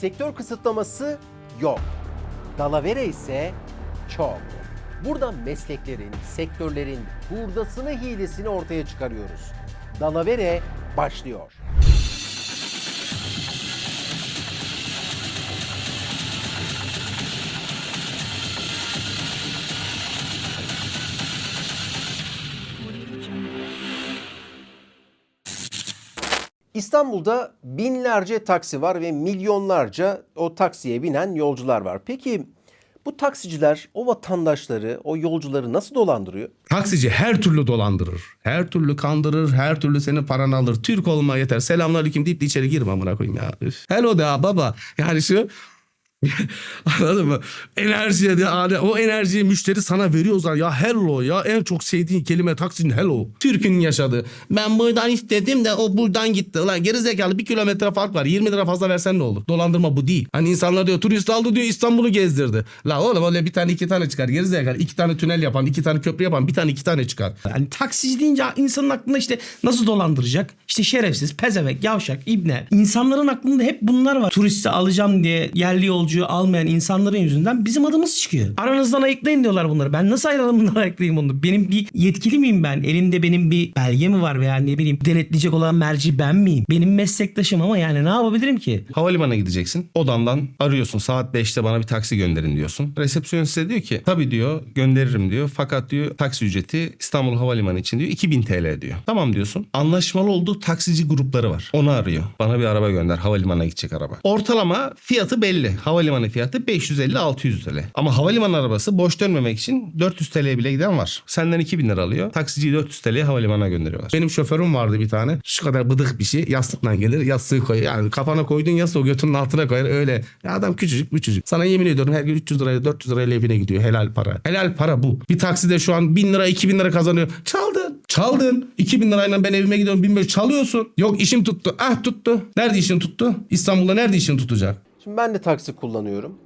Sektör kısıtlaması yok. Dalavere ise çok. Burada mesleklerin, sektörlerin hurdasını hilesini ortaya çıkarıyoruz. Dalavere başlıyor. İstanbul'da binlerce taksi var ve milyonlarca o taksiye binen yolcular var. Peki bu taksiciler o vatandaşları, o yolcuları nasıl dolandırıyor? Taksici her türlü dolandırır. Her türlü kandırır. Her türlü senin paranı alır. Türk olma yeter. Selamünaleyküm deyip de içeri girme amına koyayım ya. Hello de ha baba. Yani şu Anladın mı? Enerjiye de hani o enerjiyi müşteri sana veriyor zaten. Ya hello ya en çok sevdiğin kelime taksinin hello. Türk'ün yaşadığı. Ben buradan istedim de o buradan gitti. Ulan geri zekalı bir kilometre fark var. 20 lira fazla versen ne olur? Dolandırma bu değil. Hani insanlar diyor turist aldı diyor İstanbul'u gezdirdi. La oğlum öyle bir tane iki tane çıkar. Geri zekalı iki tane tünel yapan, iki tane köprü yapan, bir tane iki tane çıkar. Yani taksici deyince insanın aklında işte nasıl dolandıracak? İşte şerefsiz, pezevenk, yavşak, ibne. İnsanların aklında hep bunlar var. Turisti alacağım diye yerli yolcuyu almayan insanların yüzünden bizim adımız çıkıyor. Aranızdan ayıklayın diyorlar bunları. Ben nasıl aranızdan ayıklayayım bunu? Benim bir yetkili miyim ben? Elimde benim bir belge mi var veya ne bileyim denetleyecek olan merci ben miyim? Benim meslektaşım ama yani ne yapabilirim ki? Havalimanına gideceksin. Odandan arıyorsun. Saat 5'te bana bir taksi gönderin diyorsun. Resepsiyon size diyor ki tabii diyor gönderirim diyor. Fakat diyor taksi ücreti İstanbul Havalimanı için diyor 2000 TL diyor. Tamam diyorsun. Anlaşmalı olduğu taksici grupları var. Onu arıyor. Bana bir araba gönder. Havalimanına gidecek araba. Ortalama fiyatı belli. Havalimanı fiyatı 550-600 TL. Ama havalimanı arabası boş dönmemek için 400 TL'ye bile giden var. Senden 2000 lira alıyor. Taksiciyi 400 TL'ye havalimanına gönderiyorlar. Benim şoförüm vardı bir tane. Şu kadar bıdık bir şey. Yastıkla gelir. Yastığı koyar. Yani kafana koyduğun yastığı götünün altına koyar. Öyle. Ya adam küçücük küçücük. Sana yemin ediyorum her gün 300 liraya 400 lirayla evine gidiyor. Helal para. Helal para bu. Bir takside şu an 1000 lira 2000 lira kazanıyor. Çaldın. Çaldın. 2000 lirayla ben evime gidiyorum 1500 çalıyorsun. Yok işim tuttu. Ah tuttu. Nerede işin tuttu? İstanbul'da nerede işin tutacak? Şimdi ben de taksi kullanıyorum.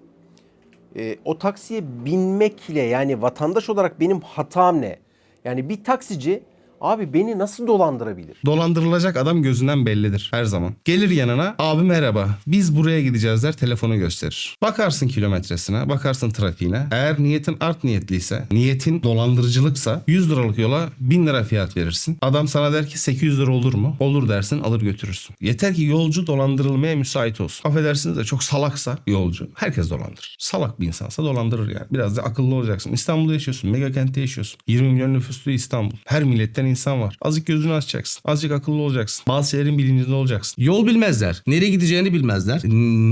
Ee, o taksiye binmekle yani vatandaş olarak benim hatam ne? Yani bir taksici abi beni nasıl dolandırabilir? Dolandırılacak adam gözünden bellidir her zaman. Gelir yanına abi merhaba biz buraya gideceğiz der telefonu gösterir. Bakarsın kilometresine bakarsın trafiğine. Eğer niyetin art niyetliyse niyetin dolandırıcılıksa 100 liralık yola 1000 lira fiyat verirsin. Adam sana der ki 800 lira olur mu? Olur dersin alır götürürsün. Yeter ki yolcu dolandırılmaya müsait olsun. Affedersiniz de çok salaksa yolcu herkes dolandırır. Salak bir insansa dolandırır yani. Biraz da akıllı olacaksın. İstanbul'da yaşıyorsun. Mega kentte yaşıyorsun. 20 milyon nüfuslu İstanbul. Her milletten insan var. Azıcık gözünü açacaksın. Azıcık akıllı olacaksın. Bazı şeylerin bilincinde olacaksın. Yol bilmezler. Nereye gideceğini bilmezler.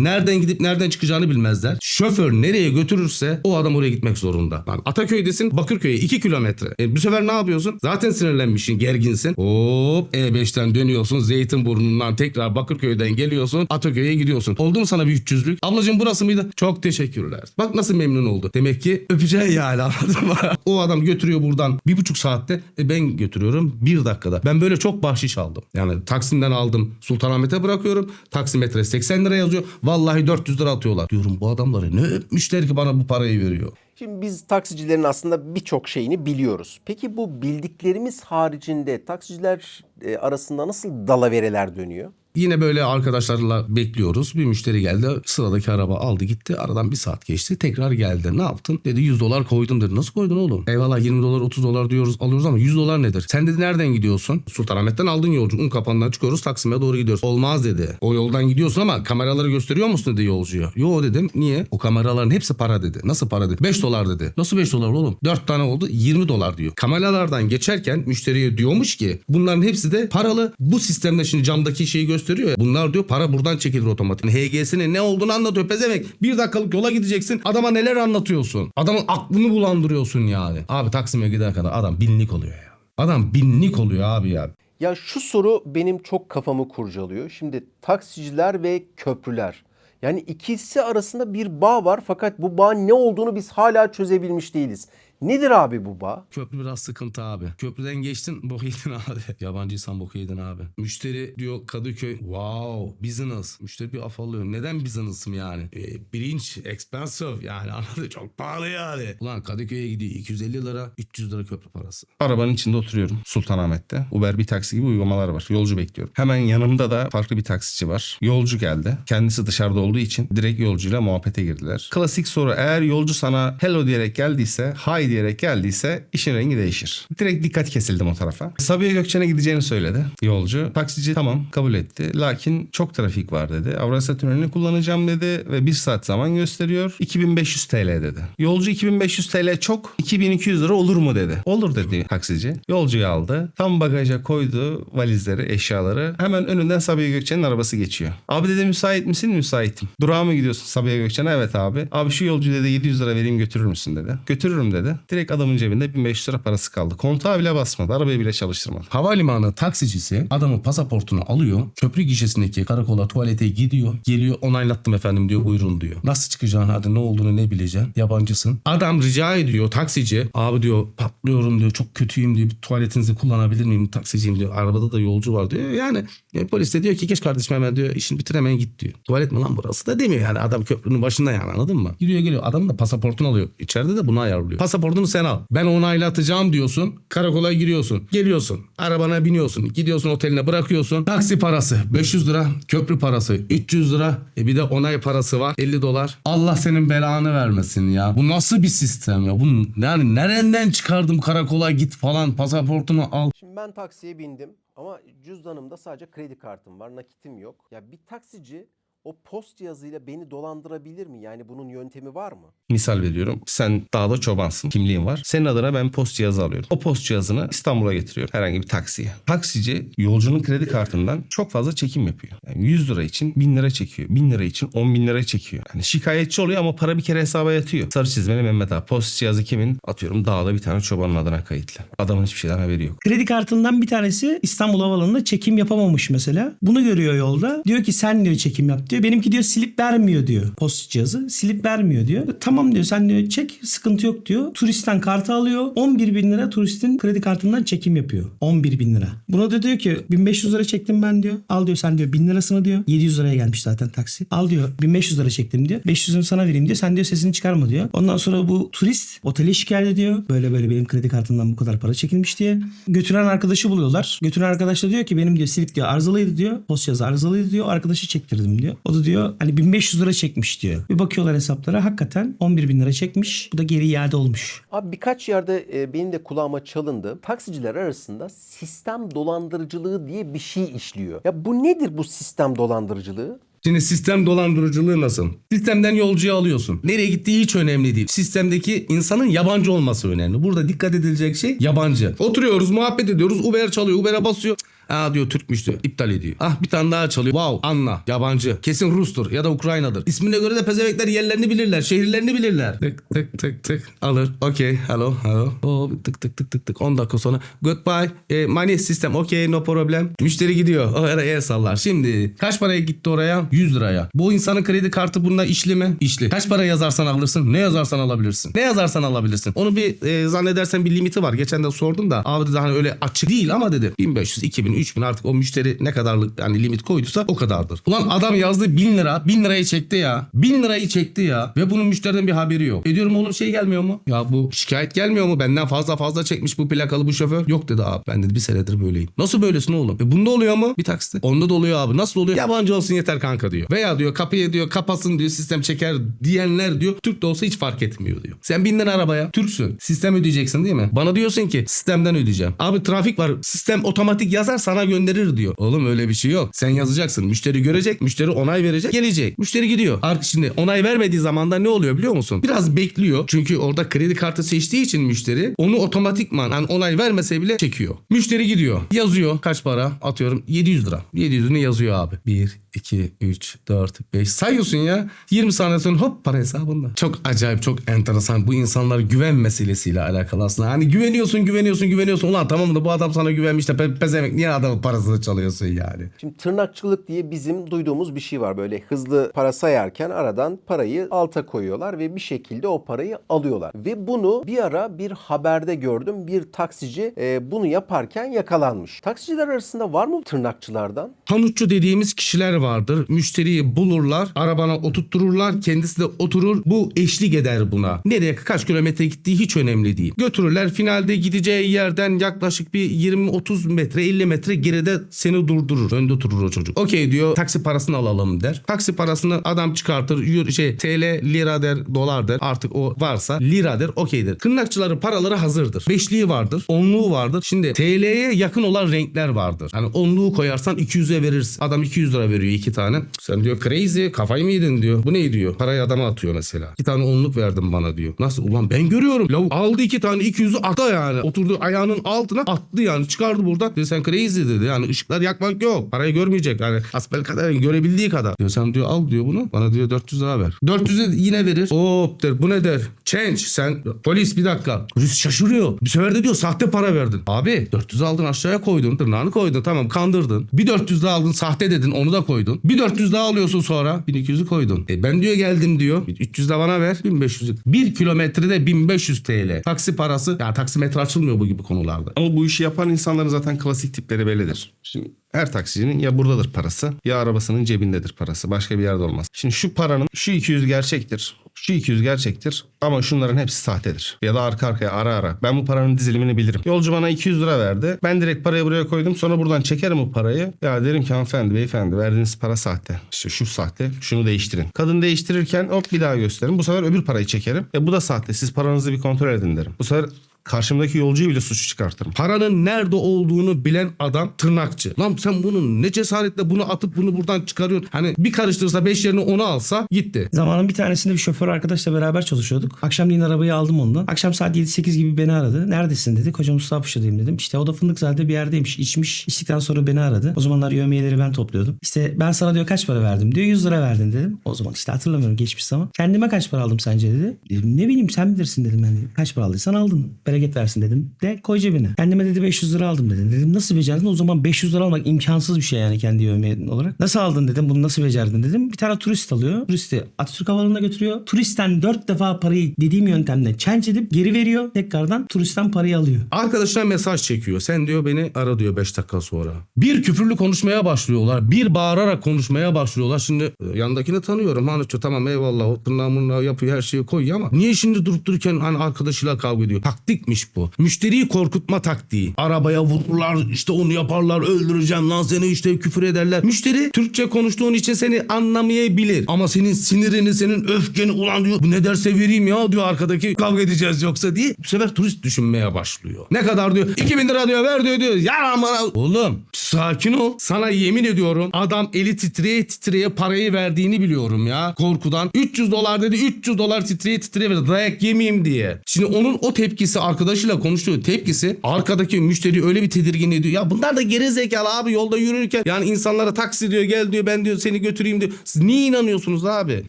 Nereden gidip nereden çıkacağını bilmezler. Şoför nereye götürürse o adam oraya gitmek zorunda. Lan Ataköy'desin Bakırköy'e 2 kilometre. E, bu sefer ne yapıyorsun? Zaten sinirlenmişsin, gerginsin. Hop E5'ten dönüyorsun. Zeytinburnu'ndan tekrar Bakırköy'den geliyorsun. Ataköy'e gidiyorsun. Oldu mu sana bir 300'lük? Ablacığım burası mıydı? Çok teşekkürler. Bak nasıl memnun oldu. Demek ki öpeceğin yani anladın mı? o adam götürüyor buradan bir buçuk saatte. E, ben götürüyorum bir dakikada. Ben böyle çok bahşiş aldım. Yani Taksim'den aldım. Sultanahmet'e bırakıyorum. Taksimetre 80 lira yazıyor. Vallahi 400 lira atıyorlar. Diyorum bu adamları ne öpmüşler ki bana bu parayı veriyor. Şimdi biz taksicilerin aslında birçok şeyini biliyoruz. Peki bu bildiklerimiz haricinde taksiciler e, arasında nasıl dalavereler dönüyor? Yine böyle arkadaşlarla bekliyoruz. Bir müşteri geldi. Sıradaki araba aldı gitti. Aradan bir saat geçti. Tekrar geldi. Ne yaptın? Dedi 100 dolar koydum dedi. Nasıl koydun oğlum? Eyvallah 20 dolar 30 dolar diyoruz alıyoruz ama 100 dolar nedir? Sen dedi nereden gidiyorsun? Sultanahmet'ten aldın yolcu. Un kapanından çıkıyoruz Taksim'e doğru gidiyoruz. Olmaz dedi. O yoldan gidiyorsun ama kameraları gösteriyor musun dedi yolcuya. Yo dedim. Niye? O kameraların hepsi para dedi. Nasıl para dedi? 5 dolar dedi. Nasıl 5 dolar oğlum? 4 tane oldu 20 dolar diyor. Kameralardan geçerken müşteriye diyormuş ki bunların hepsi de paralı. Bu sistemde şimdi camdaki şeyi gösteriyor ya. Bunlar diyor para buradan çekilir otomatik. HG'sinin ne olduğunu anlatıyor pezevenk. Bir dakikalık yola gideceksin. Adama neler anlatıyorsun? Adamın aklını bulandırıyorsun yani. Abi Taksim'e giden kadar adam binlik oluyor ya. Adam binlik oluyor abi ya. Ya şu soru benim çok kafamı kurcalıyor. Şimdi taksiciler ve köprüler. Yani ikisi arasında bir bağ var fakat bu bağın ne olduğunu biz hala çözebilmiş değiliz. Nedir abi bu bağ? Köprü biraz sıkıntı abi. Köprüden geçtin bok yedin abi. Yabancıysan bok yedin abi. Müşteri diyor Kadıköy. Wow business. Müşteri bir afallıyor. Neden business'ım yani? E, bilinç expensive yani anladın çok pahalı yani. Ulan Kadıköy'e gidiyor 250 lira 300 lira köprü parası. Arabanın içinde oturuyorum Sultanahmet'te. Uber bir taksi gibi uygulamalar var. Yolcu bekliyorum. Hemen yanımda da farklı bir taksici var. Yolcu geldi. Kendisi dışarıda olduğu için direkt yolcuyla muhabbete girdiler. Klasik soru eğer yolcu sana hello diyerek geldiyse, hi diyerek geldiyse işin rengi değişir. Direkt dikkat kesildim o tarafa. Sabiha Gökçen'e gideceğini söyledi yolcu. Taksici tamam kabul etti. Lakin çok trafik var dedi. Avrasya Tüneli'ni kullanacağım dedi ve bir saat zaman gösteriyor. 2500 TL dedi. Yolcu 2500 TL çok 2200 lira olur mu dedi. Olur dedi taksici. Yolcuyu aldı. Tam bagaja koydu valizleri, eşyaları. Hemen önünden Sabiha Gökçen'in arabası geçiyor. Abi dedi müsait misin? Müsaitim. Durağa mı gidiyorsun Sabiha Gökçen'e? Evet abi. Abi şu yolcu dedi 700 lira vereyim götürür müsün dedi. Götürürüm dedi. Direkt adamın cebinde 1500 lira parası kaldı. Kontağı bile basmadı. Arabayı bile çalıştırmadı. Havalimanı taksicisi adamın pasaportunu alıyor. Köprü gişesindeki karakola tuvalete gidiyor. Geliyor onaylattım efendim diyor buyurun diyor. Nasıl çıkacaksın hadi ne olduğunu ne bileceksin. Yabancısın. Adam rica ediyor taksici. Abi diyor patlıyorum diyor çok kötüyüm diyor. Bir tuvaletinizi kullanabilir miyim taksiciyim diyor. Arabada da yolcu var diyor. Yani e, polis de diyor ki geç kardeşim hemen diyor işini bitir git diyor. Tuvalet mi lan burası da demiyor yani adam köprünün başında yani anladın mı? Giriyor geliyor adam da pasaportunu alıyor. İçeride de bunu ayarlıyor. Pasaportunu sen al. Ben onaylatacağım diyorsun. Karakola giriyorsun. Geliyorsun. Arabana biniyorsun. Gidiyorsun oteline bırakıyorsun. Taksi parası 500 lira. Köprü parası 300 lira. E bir de onay parası var 50 dolar. Allah senin belanı vermesin ya. Bu nasıl bir sistem ya? Bu yani nereden çıkardım karakola git falan pasaportunu al. Şimdi ben taksiye bindim ama cüzdanımda sadece kredi kartım var, nakitim yok. Ya bir taksici o post cihazıyla beni dolandırabilir mi? Yani bunun yöntemi var mı? Misal veriyorum. Sen dağda çobansın. Kimliğin var. Senin adına ben post cihazı alıyorum. O post cihazını İstanbul'a getiriyorum. Herhangi bir taksiye. Taksici yolcunun kredi kartından çok fazla çekim yapıyor. Yani 100 lira için 1000 lira çekiyor. 1000 lira için 10 bin lira çekiyor. Yani şikayetçi oluyor ama para bir kere hesaba yatıyor. Sarı çizmeli Mehmet abi. Post cihazı kimin? Atıyorum dağda bir tane çobanın adına kayıtlı. Adamın hiçbir şeyden haberi yok. Kredi kartından bir tanesi İstanbul Havaalanı'nda çekim yapamamış mesela. Bunu görüyor yolda. Diyor ki sen diyor çekim yap diyor. Benimki diyor silip vermiyor diyor post cihazı. Silip vermiyor diyor. Tamam diyor sen diyor çek sıkıntı yok diyor. Turistten kartı alıyor. 11 bin lira turistin kredi kartından çekim yapıyor. 11 bin lira. Buna da diyor ki 1500 lira çektim ben diyor. Al diyor sen diyor 1000 lirasını diyor. 700 liraya gelmiş zaten taksi. Al diyor 1500 lira çektim diyor. 500'ünü sana vereyim diyor. Sen diyor sesini çıkarma diyor. Ondan sonra bu turist otele şikayet ediyor. Böyle böyle benim kredi kartımdan bu kadar para çekilmiş diye. Götüren arkadaşı buluyorlar. Götüren arkadaş da diyor ki benim diyor silip diyor arızalıydı diyor. Post cihazı arızalıydı diyor. Arkadaşı çektirdim diyor. O da diyor hani 1500 lira çekmiş diyor. Bir bakıyorlar hesaplara hakikaten 11 bin lira çekmiş. Bu da geri iade olmuş. Abi birkaç yerde e, benim de kulağıma çalındı. Taksiciler arasında sistem dolandırıcılığı diye bir şey işliyor. Ya bu nedir bu sistem dolandırıcılığı? Şimdi sistem dolandırıcılığı nasıl? Sistemden yolcuyu alıyorsun. Nereye gittiği hiç önemli değil. Sistemdeki insanın yabancı olması önemli. Burada dikkat edilecek şey yabancı. Oturuyoruz muhabbet ediyoruz. Uber çalıyor. Uber'e basıyor. Aa diyor Türkmüş diyor. İptal ediyor. Ah bir tane daha çalıyor. Wow anla. Yabancı. Kesin Rus'tur ya da Ukrayna'dır. İsmine göre de pezevekler yerlerini bilirler. Şehirlerini bilirler. Tık tık tık tık. Alır. Okey. Hello. Hello. Oh, tık tık tık tık tık. 10 dakika sonra. Goodbye. E, money system. Okey. No problem. Müşteri gidiyor. O ara el sallar. Şimdi kaç paraya gitti oraya? 100 liraya. Bu insanın kredi kartı bunda işli mi? İşli. Kaç para yazarsan alırsın. Ne yazarsan alabilirsin. Ne yazarsan alabilirsin. Onu bir e, zannedersen bir limiti var. Geçen de sordum da abi dedi hani öyle açık değil ama dedi 1500, 2000, 3000 artık o müşteri ne kadarlık yani limit koyduysa o kadardır. Ulan adam yazdı 1000 lira. 1000 lirayı çekti ya. 1000 lirayı çekti ya. Ve bunun müşteriden bir haberi yok. Ediyorum oğlum şey gelmiyor mu? Ya bu şikayet gelmiyor mu? Benden fazla fazla çekmiş bu plakalı bu şoför. Yok dedi abi. Ben dedi bir senedir böyleyim. Nasıl böylesin oğlum? E bunda oluyor mu? Bir taksite. Onda da oluyor abi. Nasıl oluyor? Yabancı olsun yeter kanka diyor. Veya diyor kapıya diyor kapasın diyor sistem çeker diyenler diyor. Türk de olsa hiç fark etmiyor diyor. Sen bindin arabaya. Türksün. Sistem ödeyeceksin değil mi? Bana diyorsun ki sistemden ödeyeceğim. Abi trafik var. Sistem otomatik yazar sana gönderir diyor. Oğlum öyle bir şey yok. Sen yazacaksın. Müşteri görecek. Müşteri onay verecek. Gelecek. Müşteri gidiyor. Artık şimdi onay vermediği zaman da ne oluyor biliyor musun? Biraz bekliyor. Çünkü orada kredi kartı seçtiği için müşteri onu otomatikman hani onay vermese bile çekiyor. Müşteri gidiyor. Yazıyor. Kaç para? Atıyorum 700 lira. 700'ünü yazıyor abi. 1, 2, 3, 4, 5 sayıyorsun ya. 20 saniye sonra hop para hesabında. Çok acayip çok enteresan. Bu insanlar güven meselesiyle alakalı aslında. Hani güveniyorsun güveniyorsun güveniyorsun. Ulan tamam da bu adam sana güvenmiş de pe- pezevenk niye adamın parasını çalıyorsun yani? Şimdi tırnakçılık diye bizim duyduğumuz bir şey var. Böyle hızlı para sayarken aradan parayı alta koyuyorlar ve bir şekilde o parayı alıyorlar. Ve bunu bir ara bir haberde gördüm. Bir taksici e, bunu yaparken yakalanmış. Taksiciler arasında var mı tırnakçılardan? Hanutçu dediğimiz kişiler vardır. Müşteriyi bulurlar, arabana oturttururlar, kendisi de oturur. Bu eşlik eder buna. Nereye kaç kilometre gittiği hiç önemli değil. Götürürler. Finalde gideceği yerden yaklaşık bir 20-30 metre 50 metre geride seni durdurur. Önde oturur o çocuk. Okey diyor taksi parasını alalım der. Taksi parasını adam çıkartır. yürü- şey TL, lira der, dolar der. Artık o varsa lira der. Okey der. Tırnakçıların paraları hazırdır. Beşliği vardır. Onluğu vardır. Şimdi TL'ye yakın olan renkler vardır. Hani onluğu koyarsan 200'e verirsin. Adam 200 lira veriyor iki tane. Sen diyor crazy kafayı mı yedin diyor. Bu ne diyor? Parayı adama atıyor mesela. İki tane onluk verdim bana diyor. Nasıl? Ulan ben görüyorum. Lavuk aldı iki tane 200'ü attı yani. Oturdu ayağının altına attı yani. Çıkardı burada. Diyor sen crazy dedi. Yani ışıklar yakmak yok. Parayı görmeyecek. Yani asbel kadar görebildiği kadar. Diyor sen diyor al diyor bunu. Bana diyor 400 lira ver. 400'ü yine verir. Hop der. Bu ne der? Change. Sen polis bir dakika. Polis şaşırıyor. Bir sefer de diyor sahte para verdin. Abi 400 aldın aşağıya koydun. Tırnağını koydun. Tamam kandırdın. Bir 400 daha aldın sahte dedin. Onu da koydun. Bir 400 daha alıyorsun sonra. 1200'ü koydun. E ben diyor geldim diyor. 300 de bana ver. 1500'ü. 1 kilometrede 1500 TL. Taksi parası. Ya taksimetre açılmıyor bu gibi konularda. Ama bu işi yapan insanların zaten klasik tipleri bellidir. Şimdi her taksicinin ya buradadır parası ya arabasının cebindedir parası. Başka bir yerde olmaz. Şimdi şu paranın şu 200 gerçektir. Şu 200 gerçektir ama şunların hepsi sahtedir. Ya da arka arkaya ara ara. Ben bu paranın dizilimini bilirim. Yolcu bana 200 lira verdi. Ben direkt parayı buraya koydum. Sonra buradan çekerim bu parayı. Ya derim ki hanımefendi beyefendi verdiğiniz para sahte. İşte şu sahte şunu değiştirin. Kadın değiştirirken hop bir daha gösterin. Bu sefer öbür parayı çekerim. E bu da sahte. Siz paranızı bir kontrol edin derim. Bu sefer karşımdaki yolcuyu bile suçu çıkartırım. Paranın nerede olduğunu bilen adam tırnakçı. Lan sen bunun ne cesaretle bunu atıp bunu buradan çıkarıyorsun. Hani bir karıştırsa 5 yerine onu alsa gitti. Zamanın bir tanesinde bir şoför arkadaşla beraber çalışıyorduk. Akşamleyin arabayı aldım ondan. Akşam saat 7-8 gibi beni aradı. Neredesin dedi. Kocam Mustafa Paşa'dayım dedim. İşte o da Fındıkzade'de bir yerdeymiş. İçmiş. İçtikten sonra beni aradı. O zamanlar yövmiyeleri ben topluyordum. İşte ben sana diyor kaç para verdim diyor. 100 lira verdin dedim. O zaman işte hatırlamıyorum geçmiş zaman. Kendime kaç para aldım sence dedi. Dedim ne bileyim sen bilirsin dedim yani. Kaç para aldıysan aldın. Bereket versin dedim. De koy cebine. Kendime dedi 500 lira aldım dedim. Dedim nasıl becerdin? O zaman 500 lira almak imkansız bir şey yani kendi yövmiyen olarak. Nasıl aldın dedim. Bunu nasıl becerdin dedim. Bir tane turist alıyor. Turisti Atatürk Havaalanı'na götürüyor. Turistten 4 defa parayı dediğim yöntemle change edip geri veriyor. Tekrardan turistten parayı alıyor. Arkadaşlar mesaj çekiyor. Sen diyor beni ara diyor 5 dakika sonra. Bir küfürlü konuşmaya başlıyorlar. Bir bağırarak konuşmaya başlıyorlar. Şimdi e, yandakini tanıyorum. Hani tamam eyvallah o tırnağı yapıyor her şeyi koyuyor ama niye şimdi durup dururken hani arkadaşıyla kavga ediyor? Taktikmiş bu. Müşteriyi korkutma taktiği. Arabaya vururlar işte onu yaparlar öldüreceğim lan seni işte küfür ederler. Müşteri Türkçe konuştuğun için seni anlamayabilir. Ama senin sinirini senin öfkeni ulan diyor. Bu ne derse vereyim ya diyor arkadaki kavga edeceğiz yoksa diye. Bu sefer turist düşünmeye başlıyor. Ne kadar diyor? 2000 lira diyor ver diyor diyor. Ya aman Oğlum sakin ol. Sana yemin ediyorum adam eli titreye titreye parayı verdiğini biliyorum ya. Korkudan. 300 dolar dedi 300 dolar titreye titreye verdi. Dayak yemeyeyim diye. Şimdi onun o tepkisi arkadaşıyla konuştuğu tepkisi arkadaki müşteri öyle bir tedirgin ediyor. Ya bunlar da geri zekalı abi yolda yürürken yani insanlara taksi diyor gel diyor ben diyor seni götüreyim diyor. Siz niye inanıyorsunuz abi?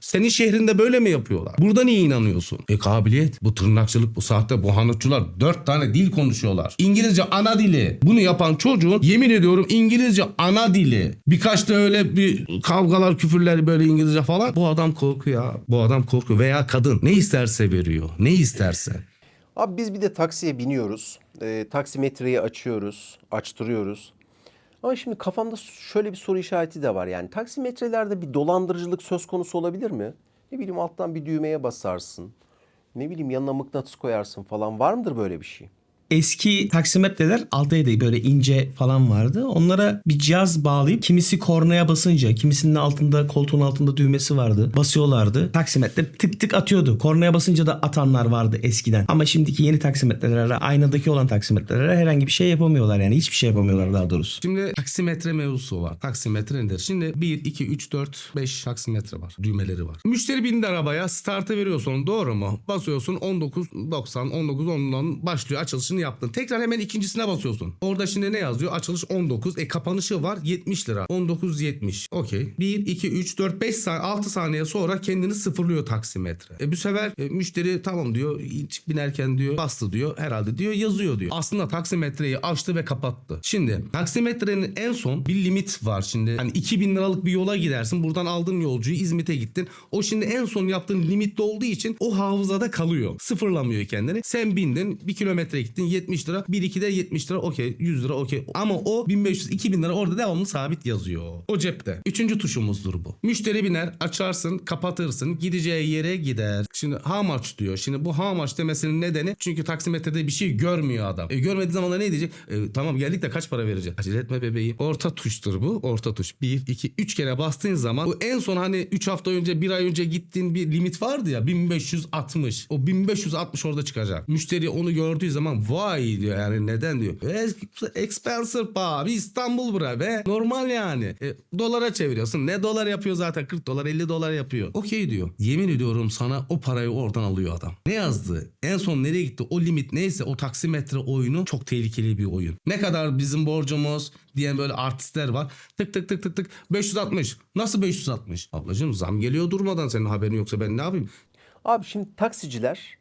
Senin şehrinde böyle mi yapıyorlar? Burada niye inanıyorsun? E kabiliyet. Bu tırnakçılık, bu sahte, bu hanutçular dört tane dil konuşuyorlar. İngilizce ana dili. Bunu yapan çocuğun yemin ediyorum İngilizce ana dili. Birkaç da öyle bir kavgalar, küfürler böyle İngilizce falan. Bu adam korkuyor. Bu adam korkuyor. Veya kadın ne isterse veriyor. Ne isterse. Abi biz bir de taksiye biniyoruz. E, taksimetreyi açıyoruz, açtırıyoruz. Ama şimdi kafamda şöyle bir soru işareti de var. Yani taksimetrelerde bir dolandırıcılık söz konusu olabilir mi? Ne bileyim alttan bir düğmeye basarsın. Ne bileyim yanına mıknatıs koyarsın falan. Var mıdır böyle bir şey? Eski taksimetreler aldaydı böyle ince falan vardı. Onlara bir cihaz bağlayıp kimisi kornaya basınca kimisinin altında koltuğun altında düğmesi vardı. Basıyorlardı. Taksimetre tık tık atıyordu. Kornaya basınca da atanlar vardı eskiden. Ama şimdiki yeni taksimetrelere aynadaki olan taksimetrelere herhangi bir şey yapamıyorlar yani. Hiçbir şey yapamıyorlar daha doğrusu. Şimdi taksimetre mevzusu var. Taksimetre nedir? Şimdi 1, 2, 3, 4, 5 taksimetre var. Düğmeleri var. Müşteri bindi arabaya startı veriyorsun doğru mu? Basıyorsun 19.90 19.10'dan başlıyor açılışını açılışını yaptın. Tekrar hemen ikincisine basıyorsun. Orada şimdi ne yazıyor? Açılış 19. E kapanışı var 70 lira. 19.70. Okey. 1, 2, 3, 4, 5 saniye, 6 saniye sonra kendini sıfırlıyor taksimetre. E bu sefer e, müşteri tamam diyor. hiç binerken diyor bastı diyor. Herhalde diyor yazıyor diyor. Aslında taksimetreyi açtı ve kapattı. Şimdi taksimetrenin en son bir limit var şimdi. Hani 2000 liralık bir yola gidersin. Buradan aldın yolcuyu İzmit'e gittin. O şimdi en son yaptığın limitte olduğu için o hafızada kalıyor. Sıfırlamıyor kendini. Sen bindin bir kilometre gittin 70 lira. 1 de 70 lira okey 100 lira okey. Ama o 1500 2000 lira orada devamlı sabit yazıyor. O cepte. Üçüncü tuşumuzdur bu. Müşteri biner açarsın kapatırsın gideceği yere gider. Şimdi how much diyor. Şimdi bu how much demesinin nedeni çünkü taksimetrede bir şey görmüyor adam. E, görmediği zaman da ne diyecek? E, tamam geldik de kaç para verecek? Acele etme bebeğim. Orta tuştur bu. Orta tuş. 1, 2, 3 kere bastığın zaman bu en son hani 3 hafta önce 1 ay önce gittiğin bir limit vardı ya 1560. O 1560 orada çıkacak. Müşteri onu gördüğü zaman vay diyor yani neden diyor. E, expensive abi İstanbul bura be. Normal yani. E, dolara çeviriyorsun. Ne dolar yapıyor zaten 40 dolar 50 dolar yapıyor. Okey diyor. Yemin ediyorum sana o parayı oradan alıyor adam. Ne yazdı? En son nereye gitti? O limit neyse o taksimetre oyunu çok tehlikeli bir oyun. Ne kadar bizim borcumuz diyen böyle artistler var. Tık tık tık tık tık 560. Nasıl 560? Ablacığım zam geliyor durmadan senin haberin yoksa ben ne yapayım? Abi şimdi taksiciler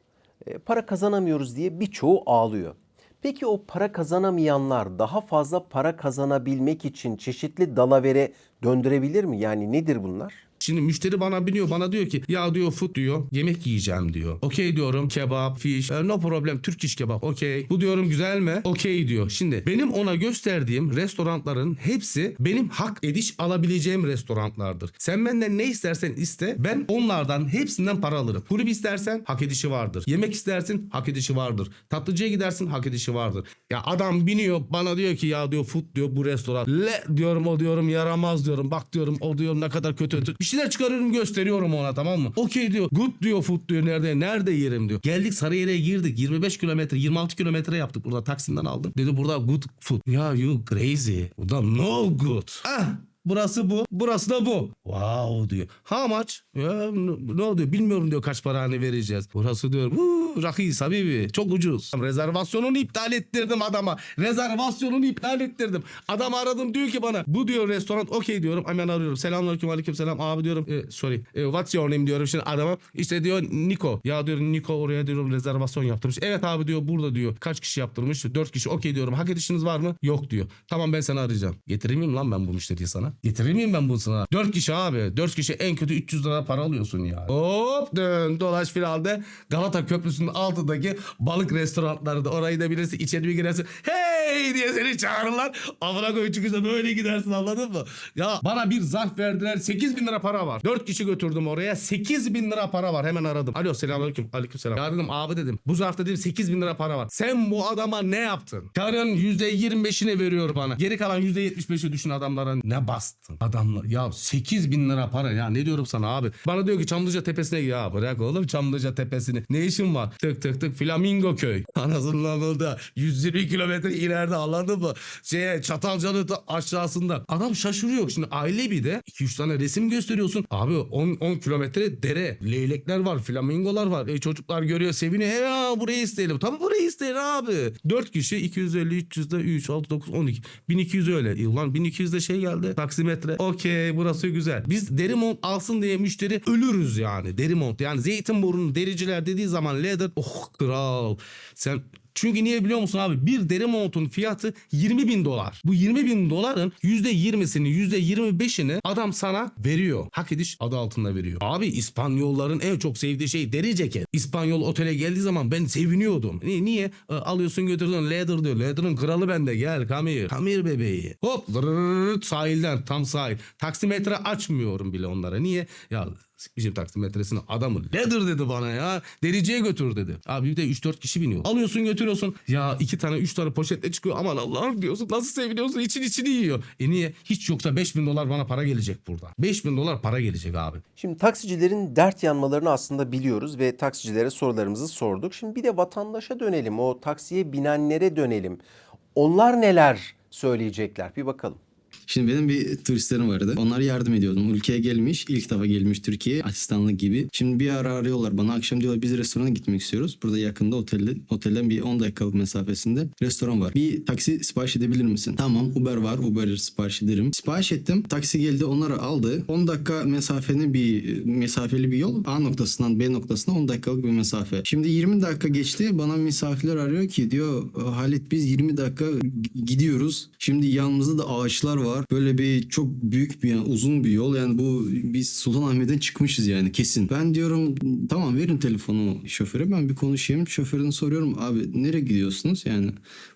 para kazanamıyoruz diye birçoğu ağlıyor. Peki o para kazanamayanlar daha fazla para kazanabilmek için çeşitli dalavere döndürebilir mi? Yani nedir bunlar? Şimdi müşteri bana biniyor bana diyor ki ya diyor food diyor yemek yiyeceğim diyor. Okey diyorum kebap, fish, e, no problem Türk kebap okey. Bu diyorum güzel mi? Okey diyor. Şimdi benim ona gösterdiğim restoranların hepsi benim hak ediş alabileceğim restoranlardır. Sen benden ne istersen iste ben onlardan hepsinden para alırım. Kulüp istersen hak edişi vardır. Yemek istersin hak edişi vardır. Tatlıcıya gidersin hak edişi vardır. Ya adam biniyor bana diyor ki ya diyor food diyor bu restoran. Le diyorum o diyorum yaramaz diyorum. Bak diyorum o diyorum ne kadar kötü. Bir şeyler çıkarıyorum gösteriyorum ona tamam mı? Okey diyor. Good diyor food diyor nerede nerede yerim diyor. Geldik Sarıyer'e girdik. 25 kilometre 26 kilometre yaptık burada Taksim'den aldım. Dedi burada good food. Ya you crazy. Burada no good. Ah Burası bu. Burası da bu. Wow diyor. How much? Ya, ne, diyor? Bilmiyorum diyor kaç para hani vereceğiz. Burası diyor. "Huu, Rakis habibi. Çok ucuz. Rezervasyonunu iptal ettirdim adama. Rezervasyonunu iptal ettirdim. Adam aradım diyor ki bana. Bu diyor restoran. Okey diyorum. Hemen arıyorum. Selamünaleyküm aleyküm selam. Abi diyorum. E, sorry. E, what's your name diyorum şimdi adama. İşte diyor Niko. Ya diyor Niko oraya diyorum rezervasyon yaptırmış. Evet abi diyor burada diyor. Kaç kişi yaptırmış? Dört kişi. Okey diyorum. Hak edişiniz var mı? Yok diyor. Tamam ben seni arayacağım. Getirir miyim lan ben bu müşteriyi sana? Getirir miyim ben bunu sana? Dört kişi abi. Dört kişi en kötü 300 lira para alıyorsun ya. Hop dön dolaş finalde Galata Köprüsü'nün altındaki balık restoranları da orayı da bilirsin içeri bir girersin. Hey diye seni çağırırlar. Amına koyun çıkışta böyle gidersin anladın mı? Ya bana bir zarf verdiler 8 bin lira para var. Dört kişi götürdüm oraya 8 bin lira para var hemen aradım. Alo selamünaleyküm aleyküm selam. Ya dedim abi dedim bu zarfta dedim 8 bin lira para var. Sen bu adama ne yaptın? Karın %25'ini veriyor bana. Geri kalan %75'i düşün adamlara ne bastın? Adamlar ya 8 bin lira para ya ne diyorum sana abi. Bana diyor ki Çamlıca Tepesi'ne ya bırak oğlum Çamlıca Tepesi'ni. Ne işin var? Tık tık tık Flamingo köy. Anasının burada 120 kilometre ileride anladın mı? Şeye Çatalcalı da aşağısında. Adam şaşırıyor. Şimdi aile bir de 2-3 tane resim gösteriyorsun. Abi 10, 10 kilometre dere. Leylekler var. Flamingolar var. E, çocuklar görüyor seviniyor. Ya burayı isteyelim. Tamam burayı isteyin abi. 4 kişi 250 300 de 3 6 9 12 1200 öyle. E, ulan 1200 de şey geldi. Taksimetre. Okey burası güzel. Biz deri mont alsın diye müşteri ölürüz yani. Deri mont. Yani Zeytinburnu dericiler dediği zaman leather oh kral. Sen çünkü niye biliyor musun abi? Bir deri montun fiyatı 20 bin dolar. Bu 20 bin doların %20'sini %25'ini adam sana veriyor. Hak ediş adı altında veriyor. Abi İspanyolların en çok sevdiği şey deri ceket. İspanyol otele geldiği zaman ben seviniyordum. Niye? Niye? E, alıyorsun götürdün leather diyor. Leather'ın kralı bende gel come here. Bebeği. Hop sahilden tam sahil. Taksimetre açmıyorum bile onlara. Niye? Ya Sikmişim taksimetresini adamı leather dedi bana ya. Dericiye götür dedi. Abi bir de 3-4 kişi biniyor. Alıyorsun götürüyorsun. Ya iki tane 3 tane poşetle çıkıyor. Aman Allah'ım diyorsun. Nasıl seviniyorsun? İçin içini yiyor. E niye? Hiç yoksa 5000 dolar bana para gelecek burada. 5000 dolar para gelecek abi. Şimdi taksicilerin dert yanmalarını aslında biliyoruz ve taksicilere sorularımızı sorduk. Şimdi bir de vatandaşa dönelim. O taksiye binenlere dönelim. Onlar neler söyleyecekler? Bir bakalım. Şimdi benim bir turistlerim vardı. Onlara yardım ediyordum. Ülkeye gelmiş, ilk defa gelmiş Türkiye'ye asistanlık gibi. Şimdi bir ara arıyorlar bana akşam diyorlar biz restorana gitmek istiyoruz. Burada yakında otelde, otelden bir 10 dakikalık mesafesinde restoran var. Bir taksi sipariş edebilir misin? Tamam Uber var. Uber sipariş ederim. Sipariş ettim. Taksi geldi onları aldı. 10 dakika mesafenin bir mesafeli bir yol. A noktasından B noktasına 10 dakikalık bir mesafe. Şimdi 20 dakika geçti. Bana misafirler arıyor ki diyor Halit biz 20 dakika gidiyoruz. Şimdi yanımızda da ağaçlar var. Böyle bir çok büyük bir yani uzun bir yol. Yani bu biz Sultanahmet'ten çıkmışız yani kesin. Ben diyorum tamam verin telefonu şoföre ben bir konuşayım. Şoförüne soruyorum abi nereye gidiyorsunuz? Yani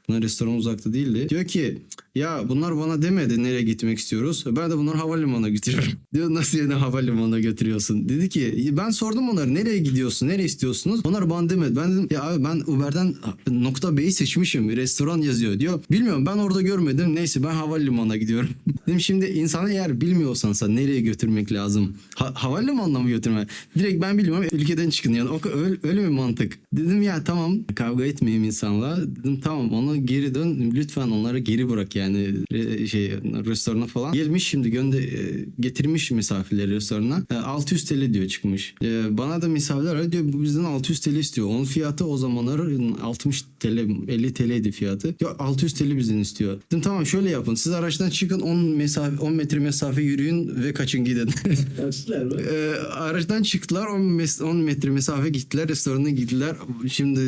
bunlar restoran uzakta değildi. Diyor ki ya bunlar bana demedi nereye gitmek istiyoruz. Ben de bunları havalimanına götürüyorum. Diyor nasıl yani havalimanına götürüyorsun? Dedi ki ben sordum onlara nereye gidiyorsun? Nereye istiyorsunuz? Onlar bana demedi. Ben dedim ya abi ben Uber'den nokta B'yi seçmişim. Restoran yazıyor diyor. Bilmiyorum ben orada görmedim. Neyse ben havalimanına gidiyorum. dedim şimdi insanı eğer bilmiyorsan sen nereye götürmek lazım? Ha, havalimanına mı götürme? Direkt ben bilmiyorum ülkeden çıkın yani. O, öyle, öyle mi mantık? Dedim ya tamam kavga etmeyeyim insanla. Dedim tamam onu geri dön. Lütfen onları geri bırak yani re- şey restorana falan. Gelmiş şimdi gönde e, getirmiş misafirleri restorana. E, 600 TL diyor çıkmış. E, bana da misafirler arıyor, diyor bu bizden 600 TL istiyor. Onun fiyatı o zamanlar 60 TL 50 TL'ydi fiyatı. Diyor 600 TL bizden istiyor. Dedim tamam şöyle yapın. Siz araçtan çıkın 10 mesafe 10 metre mesafe yürüyün ve kaçın gidin. e, araçtan çıktılar 10, mes- 10 metre mesafe gittiler restorana gittiler. Şimdi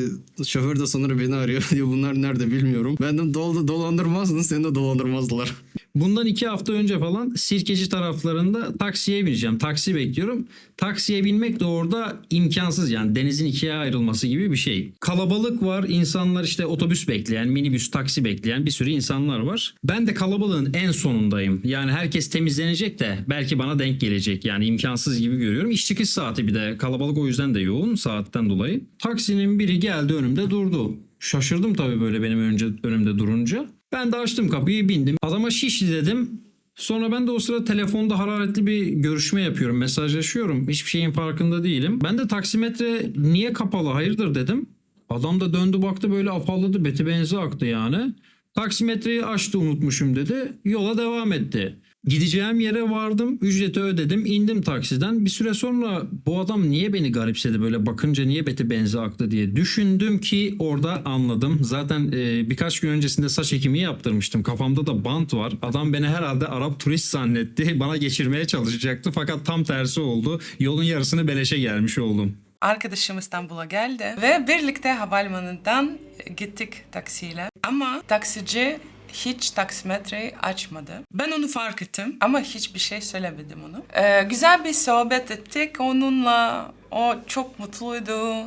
şoför de sonra beni arıyor diyor bunlar nerede bilmiyorum. Ben de dol dolandırmazdın seni de dolandırmazdılar. Bundan iki hafta önce falan Sirkeci taraflarında taksiye bineceğim. Taksi bekliyorum. Taksiye binmek de orada imkansız yani denizin ikiye ayrılması gibi bir şey. Kalabalık var. insanlar işte otobüs bekleyen, minibüs, taksi bekleyen bir sürü insanlar var. Ben de kalabalığın en sonundayım. Yani herkes temizlenecek de belki bana denk gelecek. Yani imkansız gibi görüyorum. İş çıkış saati bir de kalabalık o yüzden de yoğun saatten dolayı. Taksinin biri geldi önümde durdu. Şaşırdım tabii böyle benim önce önümde durunca. Ben de açtım kapıyı bindim. Adama şişli dedim. Sonra ben de o sırada telefonda hararetli bir görüşme yapıyorum. Mesajlaşıyorum. Hiçbir şeyin farkında değilim. Ben de taksimetre niye kapalı hayırdır dedim. Adam da döndü baktı böyle afalladı. Beti benzi aktı yani. Taksimetreyi açtı unutmuşum dedi. Yola devam etti. Gideceğim yere vardım, ücreti ödedim, indim taksiden. Bir süre sonra bu adam niye beni garipsedi böyle bakınca niye beti benzi aktı diye düşündüm ki orada anladım. Zaten e, birkaç gün öncesinde saç ekimi yaptırmıştım. Kafamda da bant var. Adam beni herhalde Arap turist zannetti. Bana geçirmeye çalışacaktı fakat tam tersi oldu. Yolun yarısını beleşe gelmiş oldum. Arkadaşım İstanbul'a geldi ve birlikte havalimanından gittik taksiyle. Ama taksici hiç taksimetreyi açmadı. Ben onu fark ettim ama hiçbir şey söylemedim onu. Ee, güzel bir sohbet ettik onunla. O çok mutluydu.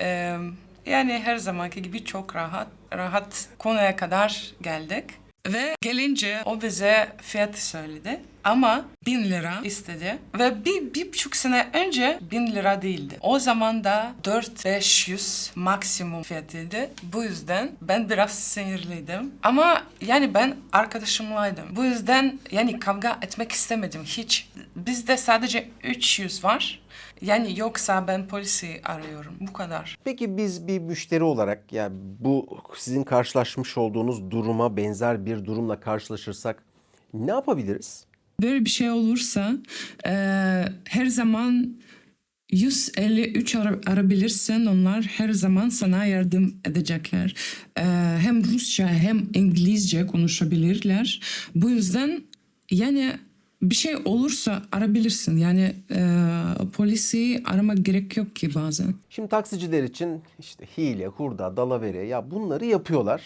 Ee, yani her zamanki gibi çok rahat, rahat konuya kadar geldik. Ve gelince o bize fiyatı söyledi. Ama bin lira istedi. Ve bir, bir buçuk sene önce bin lira değildi. O zaman da 4-500 maksimum fiyatıydı. Bu yüzden ben biraz sinirliydim. Ama yani ben arkadaşımlaydım. Bu yüzden yani kavga etmek istemedim hiç. Bizde sadece 300 var. Yani yoksa ben polisi arıyorum. Bu kadar. Peki biz bir müşteri olarak ya bu sizin karşılaşmış olduğunuz duruma benzer bir durumla karşılaşırsak ne yapabiliriz? Böyle bir şey olursa eee, her zaman 153 ara- arabilirsin. Onlar her zaman sana yardım edecekler. Eee, hem Rusça hem İngilizce konuşabilirler. Bu yüzden yani bir şey olursa arabilirsin. Yani eee, polisi aramak gerek yok ki bazen. Şimdi taksiciler için işte hile, hurda, dalavere ya bunları yapıyorlar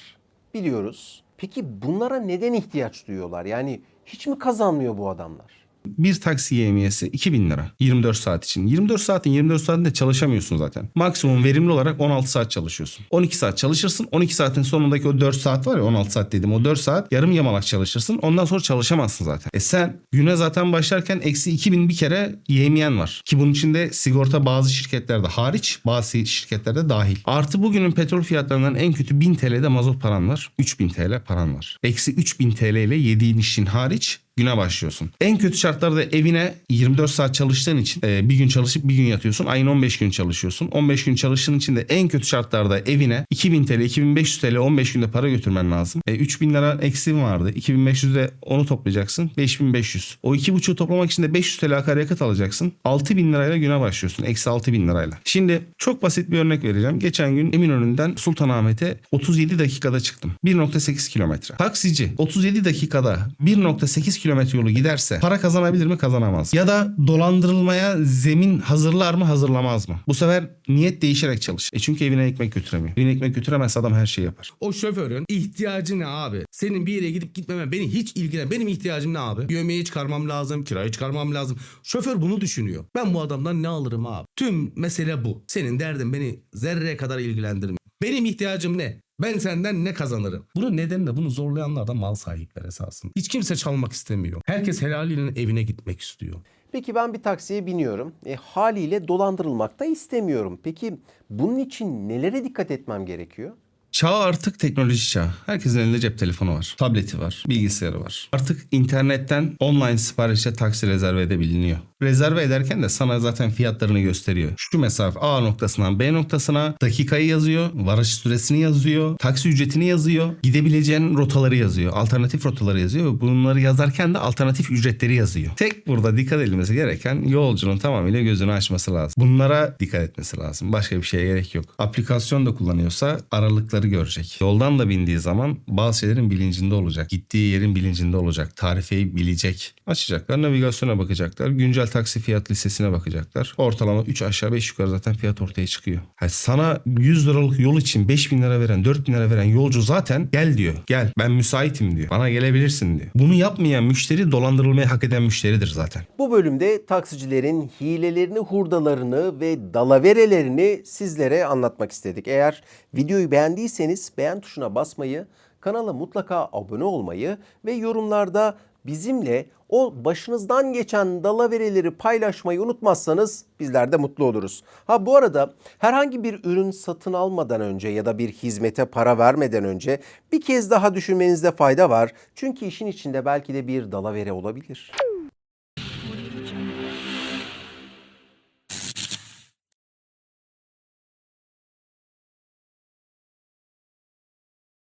biliyoruz. Peki bunlara neden ihtiyaç duyuyorlar? Yani hiç mi kazanmıyor bu adamlar? Bir taksi yemiyesi 2000 lira 24 saat için. 24 saatin 24 saatinde çalışamıyorsun zaten. Maksimum verimli olarak 16 saat çalışıyorsun. 12 saat çalışırsın. 12 saatin sonundaki o 4 saat var ya 16 saat dedim. O 4 saat yarım yamalak çalışırsın. Ondan sonra çalışamazsın zaten. E sen güne zaten başlarken eksi 2000 bir kere yemeyen var. Ki bunun içinde sigorta bazı şirketlerde hariç bazı şirketlerde dahil. Artı bugünün petrol fiyatlarından en kötü 1000 TL'de mazot paran var. 3000 TL paran var. Eksi 3000 TL ile yediğin işin hariç güne başlıyorsun. En kötü şartlarda evine 24 saat çalıştığın için e, bir gün çalışıp bir gün yatıyorsun. Ayın 15 gün çalışıyorsun. 15 gün çalıştığın için de en kötü şartlarda evine 2000 TL, 2500 TL 15 günde para götürmen lazım. E, 3000 lira eksiğin vardı. 2500 de onu toplayacaksın. 5500. O 2,5'u toplamak için de 500 TL akaryakıt alacaksın. 6000 lirayla güne başlıyorsun. Eksi 6000 lirayla. Şimdi çok basit bir örnek vereceğim. Geçen gün Eminönü'nden Sultanahmet'e 37 dakikada çıktım. 1.8 kilometre. Taksici 37 dakikada 1.8 kilometre yolu giderse para kazanabilir mi kazanamaz. Ya da dolandırılmaya zemin hazırlar mı hazırlamaz mı? Bu sefer niyet değişerek çalış. E çünkü evine ekmek götüremiyor. Evine ekmek götüremezse adam her şeyi yapar. O şoförün ihtiyacı ne abi? Senin bir yere gidip gitmemen beni hiç ilgilen. Benim ihtiyacım ne abi? Yemeği çıkarmam lazım, kirayı çıkarmam lazım. Şoför bunu düşünüyor. Ben bu adamdan ne alırım abi? Tüm mesele bu. Senin derdin beni zerre kadar ilgilendirmiyor. Benim ihtiyacım ne? Ben senden ne kazanırım? Bunun nedeni de bunu zorlayanlar da mal sahipleri esasında. Hiç kimse çalmak istemiyor. Herkes helaliyle evine gitmek istiyor. Peki ben bir taksiye biniyorum. E, haliyle dolandırılmak da istemiyorum. Peki bunun için nelere dikkat etmem gerekiyor? Çağ artık teknoloji çağı. Herkesin elinde cep telefonu var. Tableti var. Bilgisayarı var. Artık internetten online siparişle taksi rezerve edebiliniyor. Rezerve ederken de sana zaten fiyatlarını gösteriyor. Şu mesafe A noktasından B noktasına dakikayı yazıyor. Varış süresini yazıyor. Taksi ücretini yazıyor. Gidebileceğin rotaları yazıyor. Alternatif rotaları yazıyor. Ve bunları yazarken de alternatif ücretleri yazıyor. Tek burada dikkat edilmesi gereken yolcunun tamamıyla gözünü açması lazım. Bunlara dikkat etmesi lazım. Başka bir şeye gerek yok. Aplikasyon da kullanıyorsa aralıkları görecek. Yoldan da bindiği zaman bazı şeylerin bilincinde olacak. Gittiği yerin bilincinde olacak. Tarifeyi bilecek. Açacaklar, navigasyona bakacaklar. Güncel taksi fiyat listesine bakacaklar. Ortalama 3 aşağı 5 yukarı zaten fiyat ortaya çıkıyor. Yani sana 100 liralık yol için 5000 lira veren, 4000 lira veren yolcu zaten gel diyor. Gel ben müsaitim diyor. Bana gelebilirsin diyor. Bunu yapmayan müşteri dolandırılmayı hak eden müşteridir zaten. Bu bölümde taksicilerin hilelerini, hurdalarını ve dalaverelerini sizlere anlatmak istedik. Eğer videoyu beğendiyseniz beğen tuşuna basmayı, kanala mutlaka abone olmayı ve yorumlarda bizimle o başınızdan geçen dalavereleri paylaşmayı unutmazsanız bizler de mutlu oluruz. Ha bu arada herhangi bir ürün satın almadan önce ya da bir hizmete para vermeden önce bir kez daha düşünmenizde fayda var. Çünkü işin içinde belki de bir dalavere olabilir.